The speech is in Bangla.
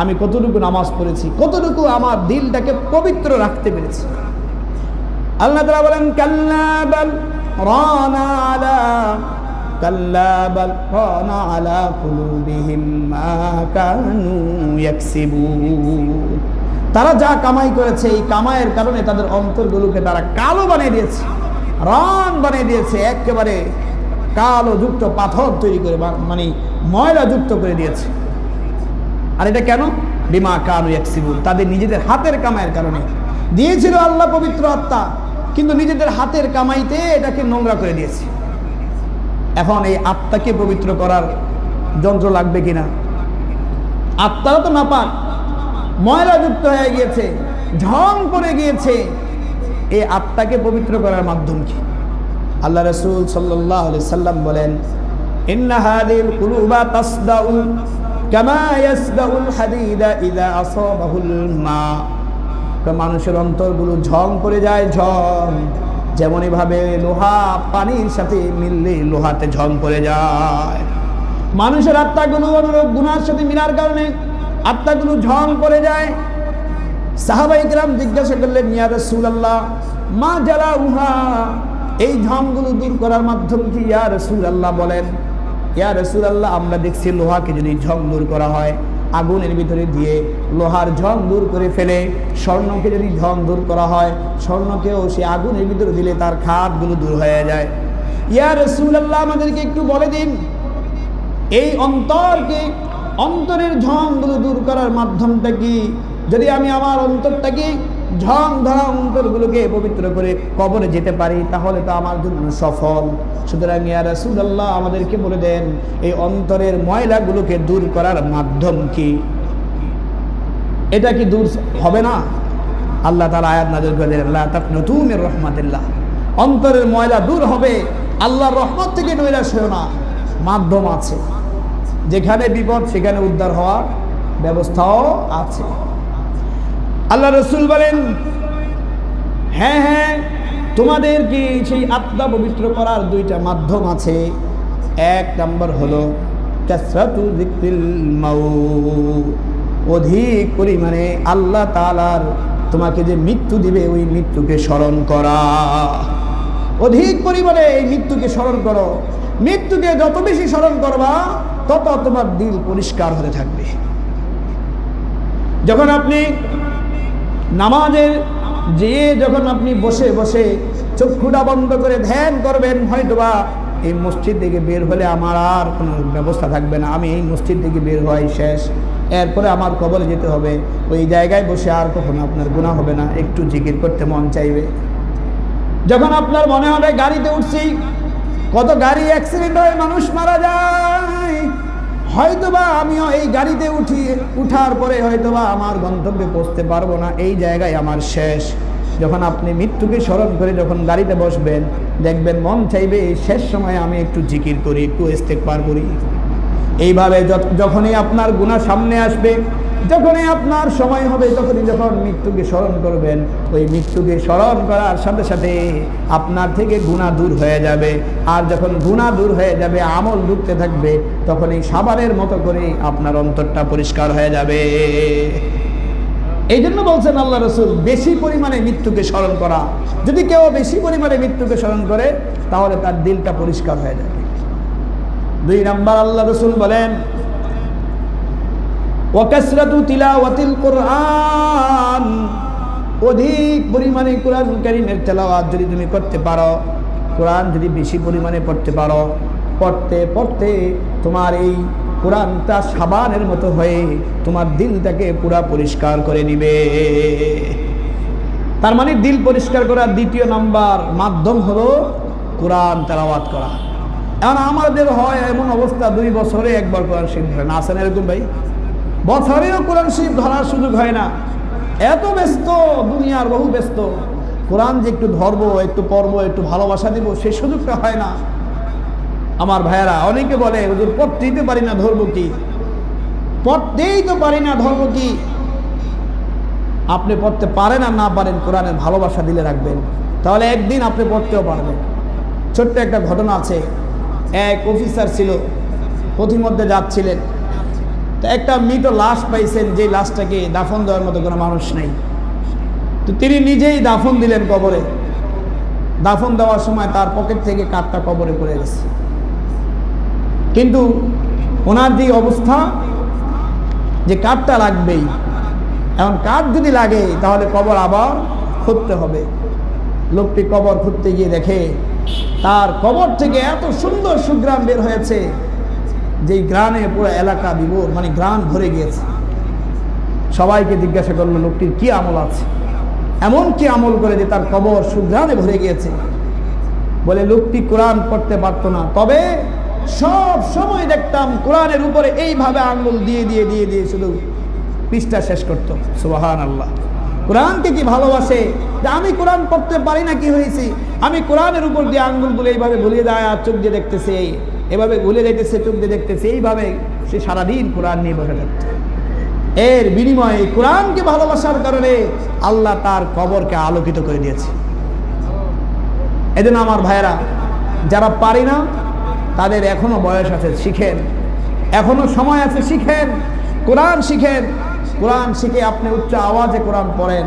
আমি কতটুকু নামাজ পড়েছি, কতটুকু আমার দিলটাকে পবিত্র রাখতে পেরেছি। আল্লাহ বলেন, কাল্লা বাল রানা আলা রানা আলা কানু তারা যা কামাই করেছে, এই কামাইয়ের কারণে তাদের অন্তরগুলোকে তারা কালো বানিয়ে দিয়েছে রং বানিয়ে দিয়েছে, একেবারে কালো যুক্ত পাথর তৈরি করে মানে ময়লা যুক্ত করে দিয়েছে। আর এটা কেন? বিমা কানু ইয়াকসিবুন। তাদের নিজেদের হাতের কামাইয়ের কারণে। দিয়েছিল আল্লাহ পবিত্র আত্মা, কিন্তু নিজেদের হাতের কামাইতে এটাকে নোংরা করে দিয়েছে। এখন এই আত্মাকে পবিত্র করার যন্ত্র লাগবে কিনা? আত্মারা তো নাপাক। ময়লা যুক্ত হয়ে গিয়েছে, ঢং করে গিয়েছে। এই আত্মাকে পবিত্র করার মাধ্যম কি? আল্লাহ রসুল সাল্লাহ সাল্লাম বলেন মানুষের অন্তরগুলো ঝং পড়ে যায়, ঝং। যেমনই ভাবে লোহা পানির সাথে মিললে লোহাতে ঝং পড়ে যায়। মানুষের আত্মাগুলো অনুরূপ গুনার সাথে মিলার কারণে আত্মাগুলো ঝং পড়ে যায়। সাহাবাই গ্রাম জিজ্ঞাসা করলেন, ইয়া রাসূলুল্লাহ, মা জ্বালা উহা এই ঝংগুলো দূর করার মাধ্যম কি? ইয়া রাসূলুল্লাহ, বলেন। ইয়া রাসূলুল্লাহ, আমরা দেখছি লোহাকে যদি ঝং দূর করা হয়, আগুনের ভিতরে দিয়ে লোহার ঝং দূর করে ফেলে, স্বর্ণকে যদি ঝং দূর করা হয়, স্বর্ণকেও সে আগুনের ভিতরে দিলে তার খাতগুলো দূর হয়ে যায়। ইয়া রাসূলুল্লাহ, আমাদেরকে একটু বলে দিন, এই অন্তরকে, অন্তরের ঝংগুলো দূর করার মাধ্যমটা কি? যদি আমি আমার অন্তরটাকে ঝং ধরা অন্তরগুলোকে পবিত্র করে কবরে যেতে পারি, তাহলে তো আমার জন্য সফল। সুতরাং ইয়া রাসূলুল্লাহ, আমাদেরকে বলে দেন, এই অন্তরের ময়লাগুলোকে দূর করার মাধ্যম কি? এটা কি দূর হবে না? আল্লাহ তালা আয়াত নাজর করে আল্লাহ তাক নতুনের রহমাতিল্লাহ। অন্তরের ময়লা দূর হবে, আল্লাহর রহমত থেকে নৈরাশ হয়েও না। মাধ্যম আছে। যেখানে বিপদ, সেখানে উদ্ধার হওয়ার ব্যবস্থাও আছে। আল্লাহ রসুল বলেন হ্যাঁ হ্যাঁ তোমাদের কি সেই আত্মা পবিত্র করার দুইটা মাধ্যম আছে? এক নম্বর হলো অধিক পরিমাণে আল্লাহ তাআলার তোমাকে যে মৃত্যু দিবে, ওই মৃত্যুকে স্মরণ করা। অধিক পরিমাণে এই মৃত্যুকে স্মরণ করো। মৃত্যুকে যত বেশি স্মরণ করবা, তত তোমার দিল পরিষ্কার হতে থাকবে। যখন আপনি নামাজের যে যখন আপনি বসে বসে চক্ষুটা বন্ধ করে ধ্যান করবেন, হয়তোবা এই মসজিদ থেকে বের হলে আমার আর কোনো ব্যবস্থা থাকবে না। আমি এই মসজিদ থেকে বের হওয়াই শেষ। এরপরে আমার কবলে যেতে হবে। ওই জায়গায় বসে আর কখনো আপনার গুণা হবে না। একটু জিকির করতে মন চাইবে। যখন আপনার মনে হবে, গাড়িতে উঠছি, কত গাড়ি অ্যাক্সিডেন্ট হয় মানুষ মারা যায়। হয়তোবা আমিও এই গাড়িতে উঠি, উঠার পরে হয়তোবা আমার গন্তব্যে পৌঁছতে পারব না। এই জায়গায় আমার শেষ। যখন আপনি মৃত্যুকে স্মরণ করে যখন গাড়িতে বসবেন, দেখবেন মন চাইবে শেষ সময় আমি একটু জিকির করি, একটু পার করি। এইভাবে যখনই আপনার গুণা সামনে আসবে, যখনই আপনার সময় হবে, তখনই যখন মৃত্যুকে স্মরণ করবেন, ওই মৃত্যুকে স্মরণ করার সাথে সাথে আপনার থেকে গুণা দূর হয়ে যাবে। আর যখন গুণা দূর হয়ে যাবে, আমল ঢুকতে থাকবে তখন এই সাবানের মতো করে আপনার অন্তরটা পরিষ্কার হয়ে যাবে। এই জন্য বলছেন আল্লাহ রসুল, বেশি পরিমাণে মৃত্যুকে স্মরণ করা। যদি কেউ বেশি পরিমাণে মৃত্যুকে স্মরণ করে, তাহলে তার দিলটা পরিষ্কার হয়ে যাবে। দুই নাম্বার আল্লাহ রসুল বলেন অধিক পরিমাণে কোরআন কারীমের তেলাওয়াত যদি তুমি করতে পারো, কোরআন যদি বেশি পরিমাণে পড়তে পারো, পড়তে পড়তে তোমার এই কোরআনটা সাবানের মতো হয়ে তোমার দিলটাকে পুরা পরিষ্কার করে দিবে তার মানে দিল পরিষ্কার করার দ্বিতীয় নাম্বার মাধ্যম হলো কোরআন তেলাওয়াত করা। এখন আমাদের হয় এমন অবস্থা, দুই বছরে একবার কোরআন শরীফ ধরে না। আসেন এরকম ভাই? বছরেও কোরআন শরীফ ধরার সুযোগ হয় না। এত ব্যস্ত, দুনিয়ার বহু ব্যস্ত। কোরআন যে একটু ধরবো, একটু পড়ব, একটু ভালোবাসা দিব সেই সুযোগটা হয় না। আমার ভাইয়েরা, অনেকে বলে, হুজুর, পড়তেই তো পারি না, ধরবো কি? পড়তেই তো পারি না, ধরবো কি? আপনি পড়তে পারেন আর না পারেন, কোরআনের ভালোবাসা দিলে রাখবেন। তাহলে একদিন আপনি পড়তেও পারবেন। ছোট্ট একটা ঘটনা আছে। এক অফিসার ছিল, পথিমধ্যে যাচ্ছিলেন। তো একটা মৃত লাশ পাইছেন, যে লাশটাকে দাফন দেওয়ার মতো কোনো মানুষ নেই। তো তিনি নিজেই দাফন দিলেন কবরে। দাফন দেওয়ার সময় তার পকেট থেকে কাঠটা কবরে পড়ে গেছে। কিন্তু ওনার যে অবস্থা, যে কাঠটা লাগবেই, এখন কাঠ যদি লাগে, তাহলে কবর আবার খুঁজতে হবে। লোকটি কবর খুঁজতে গিয়ে দেখে, তার কবর থেকে এত সুন্দর সুগ্রাম বের হয়েছে যে গ্রামে পুরো এলাকা বিভোর মানে গ্রাম ভরে গিয়েছে। সবাইকে জিজ্ঞাসা করল, লোকটির কি আমল আছে? এমন কি আমল করে যে তার কবর সুগ্রামে ভরে গিয়েছে। বলে, লোকটি কোরআন পড়তে পারতো না। তবে সব সময় দেখতাম কোরআনের উপরে এইভাবে আঙ্গুল দিয়ে দিয়ে দিয়ে দিয়ে শুধু পৃষ্ঠা শেষ করতো। সুবাহান আল্লাহ কোরআনকে কি ভালোবাসে? যে আমি কোরআন পড়তে পারি না, কি হয়েছি? আমি কোরআনের উপর দিয়ে আঙ্গুলগুলো এইভাবে ভুলিয়ে দেয় আর চোখ দিয়ে দেখতেছে। এভাবে ভুলে যাইতেছে, চোখ দিয়ে দেখতেছে। এইভাবে সে সারাদিন কোরআন নিয়ে বসে থাকছে। এর বিনিময়ে কোরআনকে ভালোবাসার কারণে আল্লাহ তার কবরকে আলোকিত করে দিয়েছে। এজন্য আমার ভাইয়েরা, যারা পারি না, তাদের এখনও বয়স আছে, শিখেন। এখনও সময় আছে, শিখেন। কোরআন শিখেন। কোরআন শিখে আপনি উচ্চ আওয়াজে কোরআন পড়েন।